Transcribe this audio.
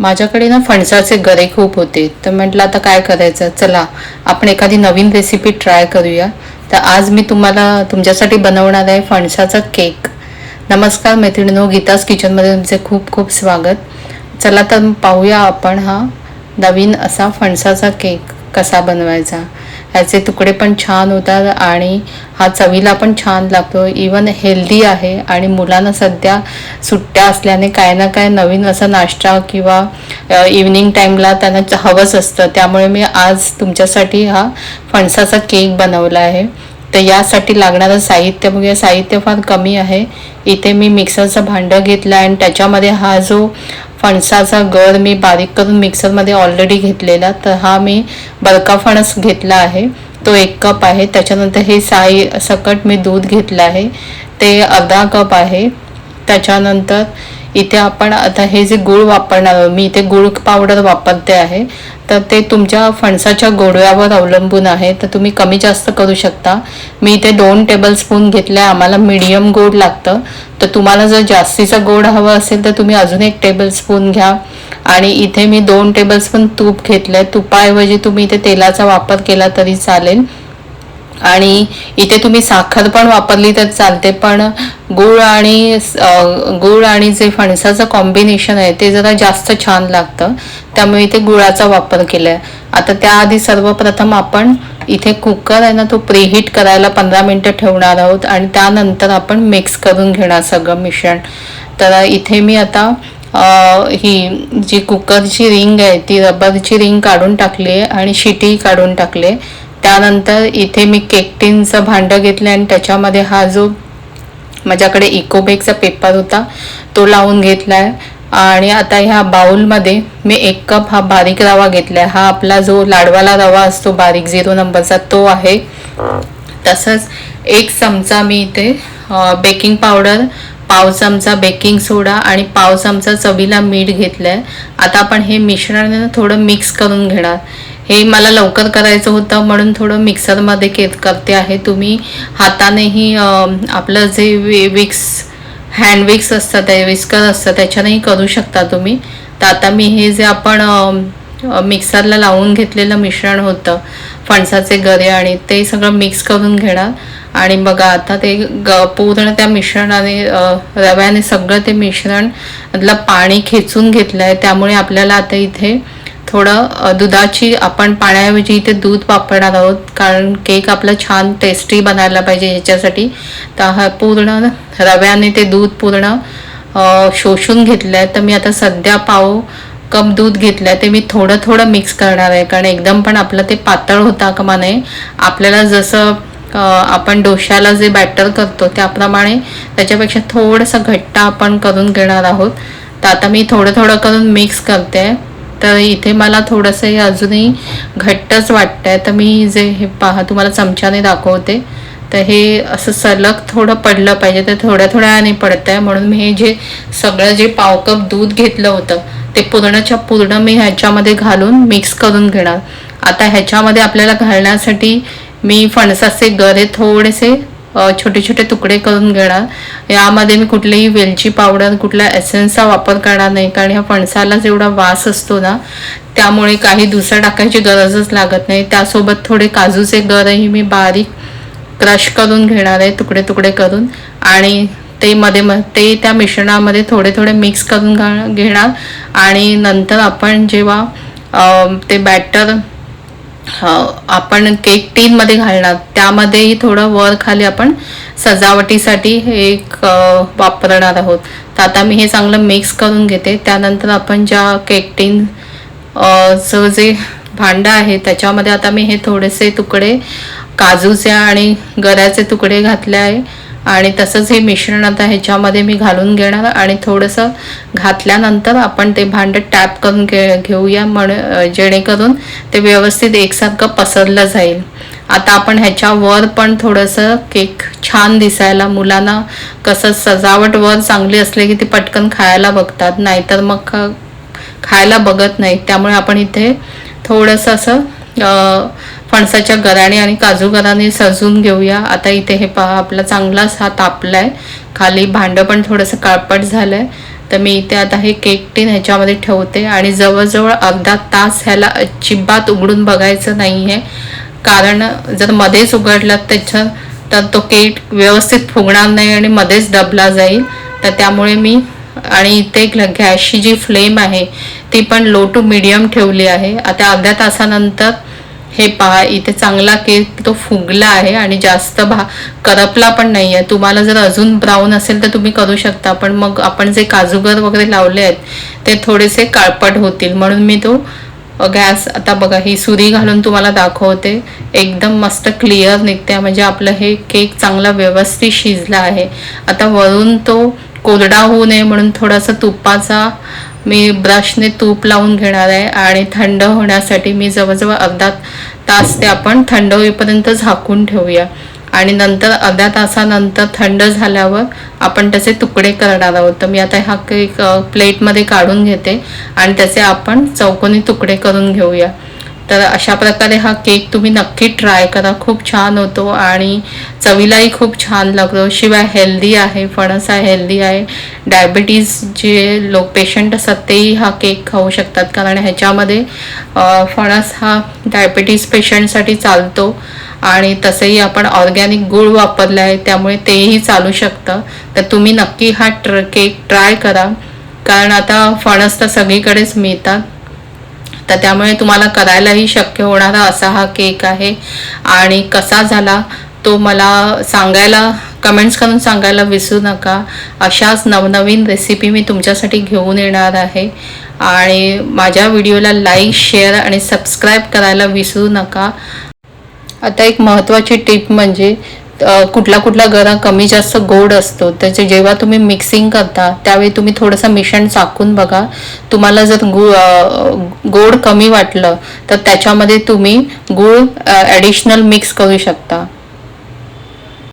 माझ्याकडे ना फणसाचे गरे खूप होते. तर म्हटलं आता काय करायचं? चला आपण एखादी नवीन रेसिपी ट्राय करूया. तर आज मी तुम्हाला तुमच्यासाठी बनवणार आहे फणसाचा केक नमस्कार मैत्रिणीनो गीतास किचनमध्ये तुमचे खूप खूप स्वागत. चला तर पाहूया आपण हा नवीन असा फणसाचा केक कसा बनवायचा. ह्याचे तुकडे पण छान होतात आणि हा चवीला पण छान लागतो. इवन हेल्दी आहे आणि मुलांना सध्या सुट्ट्या असल्याने काय ना काय नवीन असा नाश्ता किंवा इव्हनिंग टाईमला त्यांना हवंच असतं. त्यामुळे मी आज तुमच्यासाठी हा फणसाचा केक बनवला आहे. तर यासाठी लागणारं साहित्य बघूया. साहित्य फार कमी आहे. इथे मी मिक्सरचं भांडं घेतलं आणि त्याच्यामध्ये हा जो फणसाचा गर मी बारीक करून मिक्सरमध्ये ऑलरेडी घेतलेला तर हा मी बरका फणस घेतला आहे. तो एक कप आहे. त्याच्यानंतर हे साई सकट मी दूध घेतलं आहे. ते अर्धा कप आहे. त्याच्यानंतर इथे आपण आता हे जे गूळ वापरणार आहोत मी इथे गूळ पावडर वापरते आहे तर ते तुमच्या फणसाच्या गोडव्यावर अवलंबून आहे तर तुम्ही कमी जास्त करू शकता. मी इथे दोन टेबलस्पून आहे आम्हाला मीडियम गोड लागतं. तर तुम्हाला जर जास्तीचा गोड हवं असेल तर तुम्ही अजून एक टेबलस्पून घ्या. आणि इथे मी दोन टेबलस्पून तूप घेतलं आहे तुपाऐवजी तुम्ही इथे तेलाचा वापर केला तरी चालेल. आणि इथे तुम्ही साखर पण वापरली तर चालते पण गूळ आणि गूळ आणि जे फणसाचं कॉम्बिनेशन आहे ते जरा जास्त छान लागतं. त्यामुळे इथे गुळाचा वापर केला आहे आता त्याआधी सर्वप्रथम आपण इथे कुकर आहे ना तो प्रीहीट करायला पंधरा मिनटं ठेवणार आहोत आणि त्यानंतर आपण मिक्स करून घेणार सगळं मिश्रण. तर इथे मी आता ही जी कुकरची रिंग आहे ती रबरची रिंग काढून टाकली आहे आणि शिटी काढून टाकली आहे. त्यानंतर इथे मी केक टिनचं भांडं घेतलं आणि त्याच्यामध्ये हा जो माझ्याकडे इकोबेकचा पेपर होता तो लावून घेतलाय. आणि आता ह्या बाउलमध्ये मी एक कप हा बारीक रवा घेतलाय. हा आपला जो लाडवाला रवा असतो बारीक झिरो नंबरचा तो आहे. तसंच एक चमचा मी इथे बेकिंग पावडर पाव चमचा बेकिंग सोडा आणि पाव चमचा चवीला मीठ घेतलंय. आता आपण हे मिश्रण थोडं मिक्स करून घेणार. हे मला लवकर करायचं होतं म्हणून थोडं मिक्सरमध्ये के करते आहे तुम्ही. हातानेही आपलं जे विक्स हँड विक्स असतं ते विस्कर असतं त्याच्यानेही करू शकता तुम्ही. तर आता मी हे जे आपण मिक्सरला लावून घेतलेलं मिश्रण होतं फणसाचे गरे आणि ते सगळं मिक्स करून घेणार. आणि बघा आता ते ग पूर्ण त्या मिश्रणाने रव्याने सगळं ते मिश्रण मधलं पाणी खेचून घेतलं आहे त्यामुळे आपल्याला आता इथे थोडं दुधाची आपण पाण्याऐवजी इथे दूध वापरणार आहोत. कारण केक आपला छान टेस्टी बनायला पाहिजे याच्यासाठी तर हा पूर्ण रव्याने ते दूध पूर्ण शोषून घेतलं आहे तर मी आता सध्या पाव कप दूध घेतलं आहे ते मी थोडं थोडं मिक्स करणार आहे. कारण एकदम पण आपलं ते पातळ होता कामा नये. आपल्याला जसं आपण डोशाला जे बॅटर करतो त्याप्रमाणे त्याच्यापेक्षा थोडंसं घट्ट आपण करून घेणार आहोत. तर आता मी थोडं थोडं करून मिक्स करते. तर इथे मला थोडंसं हे अजूनही घट्टच वाटतं आहे तर मी जे हे पहा तुम्हाला चमच्याने दाखवते. तर हे असं सलग थोडं पडलं पाहिजे. तर थोड्या थोड्या वेळाने पडत आहे म्हणून मी हे जे सगळं जे पावकप दूध घेतलं होतं ते पूर्णच्या पूर्ण मी ह्याच्यामध्ये घालून मिक्स करून घेणार. आता ह्याच्यामध्ये आपल्याला घालण्यासाठी मी फणसाचे गरे थोडेसे छोटे छोटे तुकडे करून घेणार. यामध्ये मी कुठलीही वेलची पावडर कुठल्या एसेन्सचा वापर करणार नाही. कारण ह्या फणसाला जेवढा वास असतो ना त्यामुळे काही दुसरं टाकायची गरजच लागत नाही. त्यासोबत थोडे काजूचे गरही मी बारीक क्रश करून घेणार आहे तुकडे तुकडे करून. आणि ते मध्ये ते त्या मिश्रणामध्ये थोडे थोडे मिक्स करून घा घेणार. आणि नंतर आपण जेव्हा ते बॅटर आपण केक टीनमध्ये घालणार. त्यामध्येही थोडं वर खाली आपण सजावटीसाठी हे एक वापरणार आहोत. तर आता मी हे चांगलं मिक्स करून घेते. त्यानंतर आपण ज्या केक टीन चं जे भांडं आहे त्याच्यामध्ये आता मी हे थोडेसे तुकडे काजूचे आणि गऱ्याचे तुकडे घातले आहे. आणि तसंच हे मिश्रण आता ह्याच्यामध्ये मी घालून घेणार आणि थोडंसं घातल्यानंतर आपण ते भांडं टॅप करून घे घेऊया म्हण जेणेकरून ते व्यवस्थित एकसारखं पसरलं जाईल. आता आपण ह्याच्यावर पण थोडंसं केक छान दिसायला मुलांना कसं सजावट वर चांगली असली की ती पटकन खायला बघतात नाहीतर मग खायला बघत नाही त्यामुळे आपण इथे थोडंसं असं फणसाच्या गराने आणि काजू गराने सजून घेऊया. आता इथे हे पहा आपला चांगलाच हा तापला आहे खाली भांडं पण थोडंसं काळपट झालंय. तर मी इथे आता हे केक टीन ह्याच्यामध्ये ठेवते. आणि जवळजवळ अर्धा तास ह्याला अजिबात उघडून बघायचं नाही आहे कारण जर मध्येच उघडलं त्याच्या तर तो केक व्यवस्थित फुगणार नाही आणि मध्येच दबला जाईल. तर त्यामुळे मी आणि इथे गॅसची जी फ्लेम आहे ती पण लो टू मिडियम ठेवली आहे. आता अर्ध्या तासानंतर हे पहा इथे चांगला केक तो फुगला आहे आणि जास्त भा करपला पण नाही आहे तुम्हाला जर अजून ब्राऊन असेल तर तुम्ही करू शकता पण मग आपण जे काजूगर वगैरे लावले आहेत ते थोडेसे काळपट होतील. म्हणून मी तो गॅस आता बघा ही सुरी घालून तुम्हाला दाखवते. एकदम मस्त क्लिअर निघते म्हणजे आपलं हे केक चांगला व्यवस्थित शिजला आहे. आता वरून तो कोरडा होऊ नये म्हणून थोडासा तुपाचा मी ब्रशने तूप लावून घेणार आहे आणि थंड होण्यासाठी मी जवळजवळ अर्धा तास ते आपण थंड होईपर्यंत झाकून ठेवूया. आणि नंतर अर्ध्या तासानंतर थंड झाल्यावर आपण त्याचे तुकडे करणार आहोत. तर मी आता हा केक प्लेटमध्ये काढून घेते आणि त्याचे आपण चौकोनी तुकडे करून घेऊया. तर अशा प्रकारे हा केक तुम्ही नक्की ट्राय करा. खूप छान होतो आणि चवीलाही खूप छान लागतो. शिवाय हेल्दी आहे फणस हा हेल्दी आहे. डायबिटीज जे लोक पेशंट असतात तेही हा केक खाऊ शकतात. कारण ह्याच्यामध्ये फणस हा डायबिटीज पेशंटसाठी चालतो आणि तसंही आपण ऑर्गॅनिक गूळ वापरलं आहे त्यामुळे तेही चालू शकतं. तर तुम्ही नक्की हा ट्र केक ट्राय करा. कारण आता फणस तर सगळीकडेच मिळतात. तर त्यामुळे तुम्हाला करायलाही शक्य होणारा असा हा केक आहे. आणि कसा झाला तो मला सांगायला कमेंट्स करून सांगायला विसरू नका. अशाच नवनवीन रेसिपी मी तुमच्यासाठी घेऊन येणार आहे. आणि माझ्या व्हिडिओला लाईक शेअर आणि सबस्क्राईब करायला विसरू नका. आता एक महत्त्वाची टिप म्हणजे कुठला कुठला गरा कमी जास्त गोड असतो त्याचे जेव्हा तुम्ही मिक्सिंग करता त्यावेळी तुम्ही थोडंसं मिश्रण चाकून बघा. तुम्हाला जर गु गोड कमी वाटलं तर त्याच्यामध्ये तुम्ही गूळ ॲडिशनल मिक्स करू शकता.